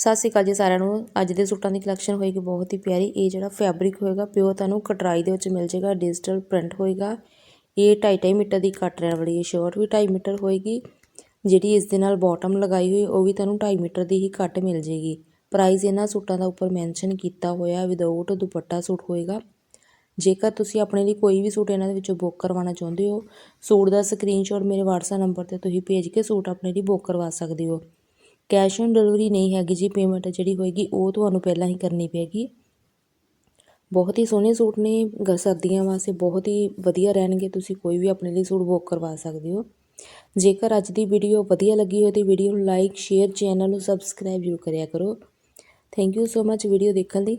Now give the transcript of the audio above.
ਸਤਿ ਸ਼੍ਰੀ ਅਕਾਲ ਜੀ ਸਾਰਿਆਂ ਨੂੰ। ਅੱਜ ਦੇ ਸੂਟਾਂ ਦੀ ਕਲੈਕਸ਼ਨ ਹੋਏਗੀ ਬਹੁਤ ਹੀ ਪਿਆਰੀ। ਇਹ ਜਿਹੜਾ ਫੈਬਰਿਕ ਹੋਏਗਾ ਪਿਓ ਤੁਹਾਨੂੰ ਕਟਰਾਈ ਦੇ ਵਿੱਚ ਮਿਲ ਜਾਏਗਾ ਡਿਜੀਟਲ ਪ੍ਰਿੰਟ ਹੋਏਗਾ। ਇਹ 2.5 ਮੀਟਰ ਦੀ ਕੱਟ ਰਹਿਣ ਵਾਲੀ ਇਹ ਸ਼ਰਟ ਵੀ 2.5 ਮੀਟਰ ਹੋਏਗੀ। ਜਿਹੜੀ ਇਸ ਦੇ ਨਾਲ ਬਾਟਮ ਲਗਾਈ ਹੋਈ, ਉਹ ਵੀ ਤੁਹਾਨੂੰ 2.5 ਮੀਟਰ ਦੀ ਹੀ ਕੱਟ ਮਿਲ ਜੇਗੀ ਪ੍ਰਾਈਸ ਇਹਨਾਂ ਸੂਟਾਂ ਦਾ ਉੱਪਰ ਮੈਂਸ਼ਨ ਕੀਤਾ ਹੋਇਆ ਵਿਦਆਊਟ ਦੁਪੱਟਾ ਸੂਟ ਹੋਏਗਾ। ਜੇਕਰ ਤੁਸੀਂ ਆਪਣੇ ਲਈ ਕੋਈ ਵੀ ਸੂਟ ਇਹਨਾਂ ਦੇ ਵਿੱਚੋਂ ਬੁੱਕ ਕਰਵਾਉਣਾ ਚਾਹੁੰਦੇ ਹੋ, ਸੂਟ ਦਾ ਸਕਰੀਨਸ਼ਾਟ ਮੇਰੇ WhatsApp ਨੰਬਰ ਤੇ ਤੁਸੀਂ ਭੇਜ ਕੇ ਸੂਟ ਆਪਣੇ ਲਈ ਬੁੱਕ ਕਰਵਾ ਸਕਦੇ ਹੋ। ਕੈਸ਼ ਔਨ ਡਿਲੀਵਰੀ ਨਹੀਂ ਹੈਗੀ ਜੀ ਪੇਮੈਂਟ ਜਿਹੜੀ ਹੋਏਗੀ, ਉਹ ਤੁਹਾਨੂੰ ਪਹਿਲਾਂ ਹੀ ਕਰਨੀ ਪਏਗੀ। ਬਹੁਤ ਹੀ ਸੋਹਣੇ ਸੂਟ ਨੇ, ਗ- ਸਰਦੀਆਂ ਵਾਸਤੇ ਬਹੁਤ ਹੀ ਵਧੀਆ ਰਹਿਣਗੇ, ਤੁਸੀਂ ਕੋਈ ਵੀ ਆਪਣੇ ਲਈ ਸੂਟ ਬੁੱਕ ਕਰਵਾ ਸਕਦੇ ਹੋ। ਜੇਕਰ ਅੱਜ ਦੀ ਵੀਡੀਓ ਵਧੀਆ ਲੱਗੀ ਹੋਵੇ ਤਾਂ ਵੀਡੀਓ ਨੂੰ ਲਾਈਕ, ਸ਼ੇਅਰ, ਚੈਨਲ ਨੂੰ ਸਬਸਕ੍ਰਾਈਬ ਜ਼ਰੂਰ ਕਰਿਆ ਕਰੋ। Thank you so much video ਦੇਖਣ ਲਈ।